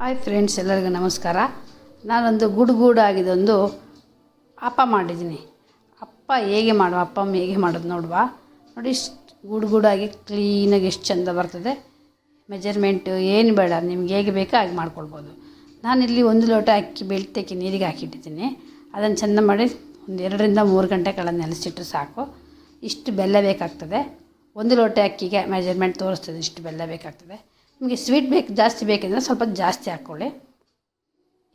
Hi friends ಎಲ್ಲರಿಗೂ ನಮಸ್ಕಾರ. ನಾನೊಂದು ಗುಡುಗೂಡಾಗಿದೊಂದು ಅಪ್ಪ ಮಾಡಿದ್ದೀನಿ. ಅಪ್ಪ ಹೇಗೆ ಮಾಡುವ ಅಪ್ಪ ಹೇಗೆ ಮಾಡೋದು ನೋಡುವ. ನೋಡಿ, ಇಷ್ಟು ಗುಡುಗೂಡಾಗಿ ಕ್ಲೀನಾಗಿ ಎಷ್ಟು ಚಂದ ಬರ್ತದೆ. ಮೆಜರ್ಮೆಂಟು ಏನು ಬೇಡ, ನಿಮ್ಗೆ ಹೇಗೆ ಬೇಕೋ ಹಾಗೆ ಮಾಡ್ಕೊಳ್ಬೋದು. ನಾನಿಲ್ಲಿ ಒಂದು ಲೋಟ ಅಕ್ಕಿ, ಬೆಳ್ತಕ್ಕಿ ನೀರಿಗೆ ಹಾಕಿಟ್ಟಿದ್ದೀನಿ. ಅದನ್ನು ಚೆಂದ ಮಾಡಿ ಒಂದು ಎರಡರಿಂದ ಮೂರು ಗಂಟೆ ಕಾಲ ನೆನೆಸಿಟ್ರೆ ಸಾಕು. ಇಷ್ಟು ಬೆಲ್ಲ ಬೇಕಾಗ್ತದೆ. ಒಂದು ಲೋಟ ಅಕ್ಕಿಗೆ ಮೆಜರ್ಮೆಂಟ್ ತೋರಿಸ್ತದೆ, ಇಷ್ಟು ಬೆಲ್ಲ ಬೇಕಾಗ್ತದೆ. ನಿಮಗೆ ಸ್ವೀಟ್ ಬೇಕು, ಜಾಸ್ತಿ ಬೇಕಿದ್ರೆ ಸ್ವಲ್ಪ ಜಾಸ್ತಿ ಹಾಕ್ಕೊಳ್ಳಿ.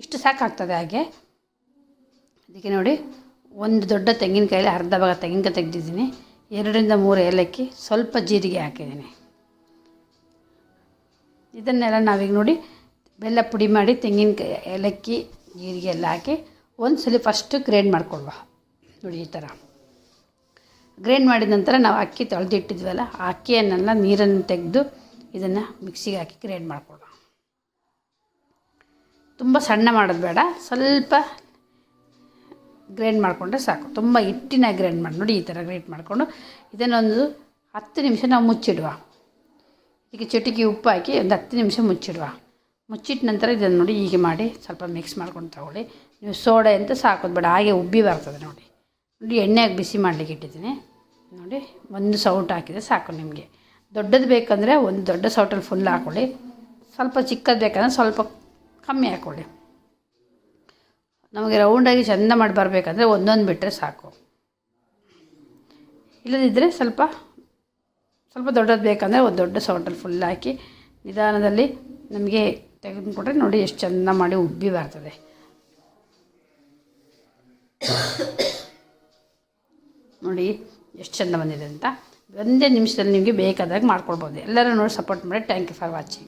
ಇಷ್ಟು ಸಾಕಾಗ್ತದೆ ಹಾಗೆ. ಅದಕ್ಕೆ ನೋಡಿ, ಒಂದು ದೊಡ್ಡ ತೆಂಗಿನಕಾಯಲ್ಲಿ ಅರ್ಧ ಭಾಗ ತೆಂಗಿನಕಾಯಿ ತೆಗೆದಿದ್ದೀನಿ. ಎರಡರಿಂದ ಮೂರು ಏಲಕ್ಕಿ, ಸ್ವಲ್ಪ ಜೀರಿಗೆ ಹಾಕಿದ್ದೀನಿ. ಇದನ್ನೆಲ್ಲ ನಾವೀಗ ನೋಡಿ, ಬೆಲ್ಲ ಪುಡಿ ಮಾಡಿ ತೆಂಗಿನಕಾಯಿ ಏಲಕ್ಕಿ, ಜೀರಿಗೆ ಎಲ್ಲ ಹಾಕಿ ಒಂದು ಸಲ ಫಸ್ಟು ಗ್ರೈಂಡ್ ಮಾಡ್ಕೊಳ್ವ ನೋಡಿ ಈ ಥರ ಗ್ರೈಂಡ್ ಮಾಡಿದ ನಂತರ ನಾವು ಅಕ್ಕಿ ತೊಳೆದಿಟ್ಟಿದ್ವಲ್ಲ, ಆ ಅಕ್ಕಿಯನ್ನೆಲ್ಲ ನೀರನ್ನು ತೆಗೆದು ಇದನ್ನು ಮಿಕ್ಸಿಗೆ ಹಾಕಿ ಗ್ರೈಂಡ್ ಮಾಡ್ಕೊಳ್ಳೋಣ. ತುಂಬ ಸಣ್ಣ ಮಾಡೋದು ಬೇಡ, ಸ್ವಲ್ಪ ಗ್ರೈಂಡ್ ಮಾಡಿಕೊಂಡ್ರೆ ಸಾಕು. ತುಂಬ ಹಿಟ್ಟಿನ ಗ್ರೈಂಡ್ ಮಾಡಿ ನೋಡಿ, ಈ ಥರ ಗ್ರೈಂಡ್ ಮಾಡಿಕೊಂಡು ಇದನ್ನೊಂದು ಹತ್ತು ನಿಮಿಷ ನಾವು ಮುಚ್ಚಿಡುವ. ಈಗ ಚಟಿಕೆ ಉಪ್ಪು ಹಾಕಿ ಒಂದು ಹತ್ತು ನಿಮಿಷ ಮುಚ್ಚಿಡುವ. ಮುಚ್ಚಿಟ್ಟ ನಂತರ ಇದನ್ನು ನೋಡಿ ಹೀಗೆ ಮಾಡಿ ಸ್ವಲ್ಪ ಮಿಕ್ಸ್ ಮಾಡ್ಕೊಂಡು ತಗೊಳ್ಳಿ. ನೀವು ಸೋಡೆ ಅಂತ ಸಾಕೋದು ಬೇಡ, ಹಾಗೆ ಉಬ್ಬಿ ಬರ್ತದೆ ನೋಡಿ. ನೋಡಿ ಎಣ್ಣೆಗೆ ಬಿಸಿ ಮಾಡಲಿಕ್ಕೆ ಇಟ್ಟಿದ್ದೀನಿ. ನೋಡಿ, ಒಂದು ಸೌಟ್ ಹಾಕಿದರೆ ಸಾಕು ನಿಮಗೆ. ದೊಡ್ಡದು ಬೇಕಂದರೆ ಒಂದು ದೊಡ್ಡ ಸೌಟಲ್ಲಿ ಫುಲ್ ಹಾಕ್ಕೊಳ್ಳಿ ಸ್ವಲ್ಪ ಚಿಕ್ಕದು ಬೇಕಂದ್ರೆ ಸ್ವಲ್ಪ ಕಮ್ಮಿ ಹಾಕ್ಕೊಳ್ಳಿ ನಮಗೆ ರೌಂಡಾಗಿ ಚೆಂದ ಮಾಡಿ ಬರಬೇಕಂದ್ರೆ ಒಂದೊಂದು ಬಿಟ್ಟರೆ ಸಾಕು. ಇಲ್ಲದಿದ್ದರೆ ಸ್ವಲ್ಪ ಸ್ವಲ್ಪ ದೊಡ್ಡದು ಬೇಕಂದರೆ ಒಂದು ದೊಡ್ಡ ಸೌಟಲ್ಲಿ ಫುಲ್ ಹಾಕಿ ನಿಧಾನದಲ್ಲಿ ನಮಗೆ ತೆಗೆದುಕೊಟ್ರೆ ನೋಡಿ ಎಷ್ಟು ಚೆಂದ ಮಾಡಿ ಉಬ್ಬಿ ಬರ್ತದೆ. ನೋಡಿ ಎಷ್ಟು ಚೆಂದ ಬಂದಿದೆ ಅಂತ. ಒಂದೇ ನಿಮಿಷದಲ್ಲಿ ನಿಮಗೆ ಬೇಕಾದಾಗ ಮಾಡ್ಕೊಳ್ಬೋದು. ಎಲ್ಲರೂ ನೋಡಿ ಸಪೋರ್ಟ್ ಮಾಡಿ. Thank you for watching